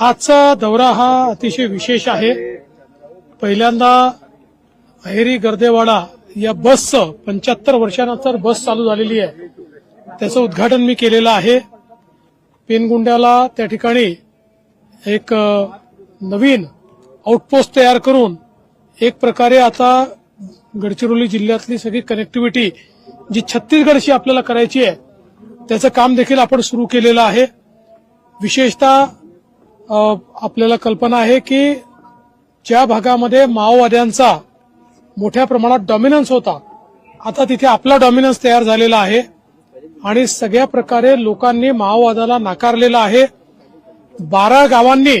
आजचा दौरा हा अतिशय विशेष आहे. पहिल्यांदा अहेरी गर्देवाडा या बसचं पंच्याहत्तर वर्षानंतर बस चालू झालेली आहे. त्याचं उद्घाटन मी केलेलं आहे. पेनगुंड्याला त्या ठिकाणी एक नवीन आउटपोस्ट तयार करून एक प्रकारे आता गडचिरोली जिल्ह्यातली सगळी कनेक्टिव्हिटी जी छत्तीसगडशी आपल्याला करायची आहे त्याचं काम देखील आपण सुरू केलेलं आहे. विशेषतः आपल्याला कल्पना आहे की ज्या भागामध्ये माओवाद्यांचा मोठ्या प्रमाणात डॉमिनन्स होता आता तिथे आपला डॉमिनन्स तयार झालेला आहे आणि सगळ्या प्रकारे लोकांनी माओवादाला नाकारलेला आहे. बारा गावांनी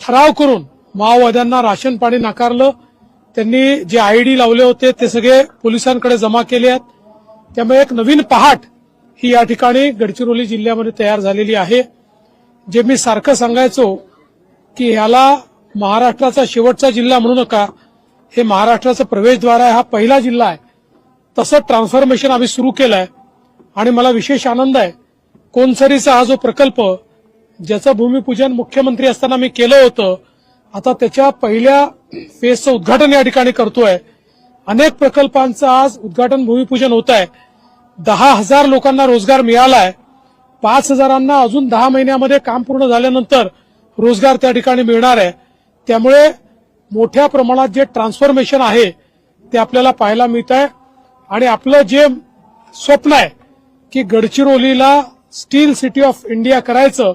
ठराव करून माओवाद्यांना राशन पाणी नाकारलं. त्यांनी जे आयडी लावले होते ते सगळे पोलिसांकडे जमा केले आहेत. त्यामुळे एक नवीन पहाट ही या ठिकाणी गडचिरोली जिल्ह्यामध्ये तयार झालेली आहे. जे मी सारखं सांगायचो की ह्याला महाराष्ट्राचा शेवटचा जिल्हा म्हणू नका. हे महाराष्ट्राचं प्रवेशद्वार आहे हा पहिला जिल्हा आहे. तसं ट्रान्सफॉर्मेशन आम्ही सुरू केलं आहे आणि मला विशेष आनंद आहे. कोनसरीचा हा जो प्रकल्प ज्याचं भूमिपूजन मुख्यमंत्री असताना मी केलं होतं आता त्याच्या पहिल्या फेजचं उद्घाटन या ठिकाणी करतोय. अनेक प्रकल्पांचं आज उद्घाटन भूमिपूजन होत आहे दहा हजार लोकांना रोजगार मिळाला आहे पाच हजारांना अजून दहा महिन्यामध्ये काम पूर्ण झाल्यानंतर रोजगार त्या ठिकाणी मिळणार आहे. त्यामुळे मोठ्या प्रमाणात जे ट्रान्सफॉर्मेशन आहे ते आपल्याला पाहायला मिळत आहे. आणि आपलं जे स्वप्न आहे की गडचिरोलीला स्टील सिटी ऑफ इंडिया करायचं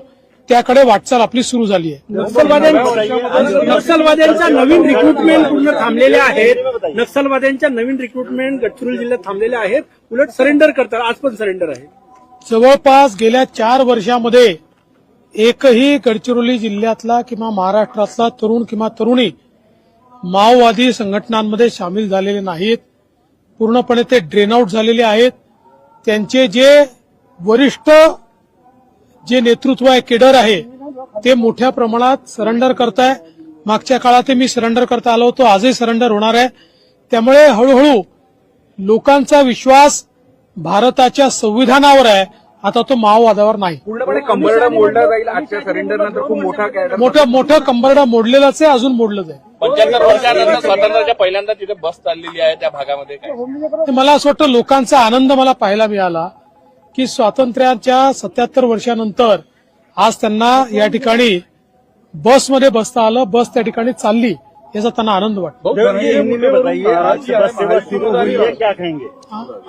त्याकडे वाटचाल आपली सुरू झाली आहे. नक्षलवाद्यां- नक्षलवाद्यांच्या नवीन रिक्रुटमेंट पूर्ण थांबलेले आहेत. नक्षलवाद्यांच्या नवीन रिक्रुटमेंट गडचिरोली जिल्ह्यात थांबलेले आहेत. उलट सरेंडर करतात. आज पण सरेंडर आहे. जवळपास गेल्या चार वर्षामध्ये एकही गडचिरोली जिल्ह्यातला किंवा महाराष्ट्रातला तरुण किंवा तरुणी माओवादी संघटनांमध्ये सामील झालेले नाहीत. पूर्णपणे ते ड्रेनआउट झालेले आहेत. त्यांचे जे वरिष्ठ जे नेतृत्व आहे केडर आहे ते मोठ्या प्रमाणात सरेंडर करत आहे मागच्या काळात मी सरेंडर करता आलो होतो. आजही सरेंडर होणार आहे. त्यामुळे हळूहळू लोकांचा विश्वास भारताच्या संविधानावर आहे. आता तो माओवादावर नाही. पूर्णपणे कंबरडा मोडला जाईल आजच्या सरेंडर नंतर खूप मोठा मोठं मोठं कंबरडा मोडलेलाच आहे अजून मोडलं जाईल पंच्याहत्तर वर्षानंतर स्वातंत्र्याच्या पहिल्यांदा तिथे बस चाललेली आहे त्या भागामध्ये काय? ते मला असं वाटतं लोकांचा आनंद मला पाहायला मिळाला की स्वातंत्र्याच्या सत्याहत्तर वर्षानंतर आज त्यांना या ठिकाणी बसमध्ये बसता आलं बस त्या ठिकाणी चालली. याचा त्यांना आनंद ये बताइए आज से बस सेवा शुरू हुई है? क्या कहेंगे?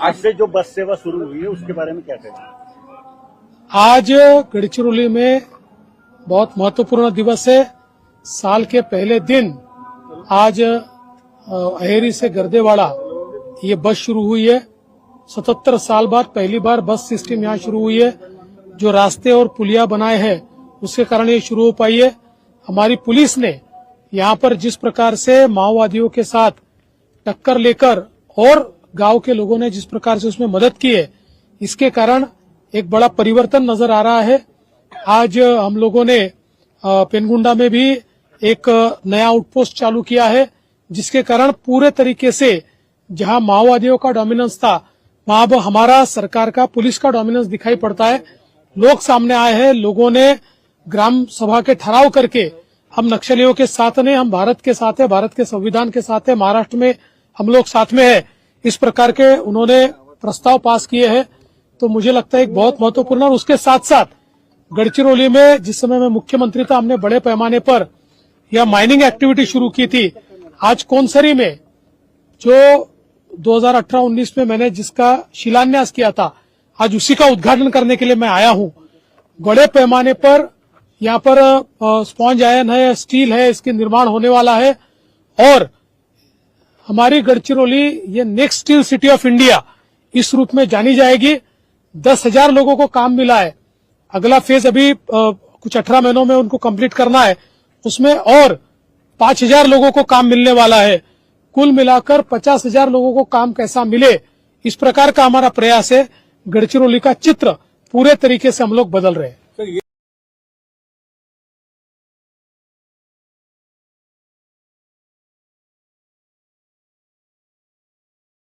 आज से जो बस सेवा शुरू हुई है उसके बारे में क्या कहेंगे? आज गढ़चिरौली में बहुत महत्वपूर्ण दिवस है। साल के पहले दिन आज अहेरी से गर्देवाड़ा ये बस शुरू हुई है। सतहत्तर साल बाद पहली बार बस सिस्टम यहाँ शुरू हुई है। जो रास्ते और पुलिया बनाए हैं उसके कारण ये शुरू हो पाई है। हमारी पुलिस ने यहाँ पर जिस प्रकार से माओवादियों के साथ टक्कर लेकर और गाँव के लोगों ने जिस प्रकार से उसमें मदद की है, इसके कारण एक बड़ा परिवर्तन नज़र आ रहा है। आज हम लोगों ने पेनगुंडा में भी एक नया आउटपोस्ट चालू किया है, जिसके कारण पूरे तरीके से जहाँ माओवादियों का डोमिनेंस था, वहाँ अब हमारा सरकार का, पुलिस का डोमिनेंस दिखाई पड़ता है। लोग सामने आए हैं, लोगों ने ग्राम सभा के ठहराव करके हम नक्सलियों के साथ नहीं हम भारत के साथ है, भारत के संविधान के साथ है, महाराष्ट्र में हम लोग साथ में है। इस प्रकार के उन्होंने प्रस्ताव पास किए हैं। तो मुझे लगता है एक बहुत महत्वपूर्ण और उसके साथ साथ गढ़चिरौली में जिस समय मैं मुख्यमंत्री था, हमने बड़े पैमाने पर यह माइनिंग एक्टिविटी शुरू की थी। आज कोनसरी में, जो 2018-19 में मैंने जिसका शिलान्यास किया था, आज उसी का उद्घाटन करने के लिए मैं आया हूँ। बड़े पैमाने पर यहाँ पर स्पॉन्ज आयन है स्टील है इसके निर्माण होने वाला है। और हमारी गढ़चिरौली ये next steel city of India इस रूप में जानी जाएगी। दस हज़ार लोगों को काम मिला है। अगला फ़ेज़ अभी अ, कुछ अठारह महीनों में उनको कंप्लीट करना है। उसमें और पाँच हज़ार लोगों को काम मिलने वाला है। कुल मिलाकर पचास हज़ार लोगों को काम कैसा मिले इस प्रकार का हमारा प्रयास है। गढ़चिरौली का चित्र पूरे तरीके से हम लोग बदल रहे हैं।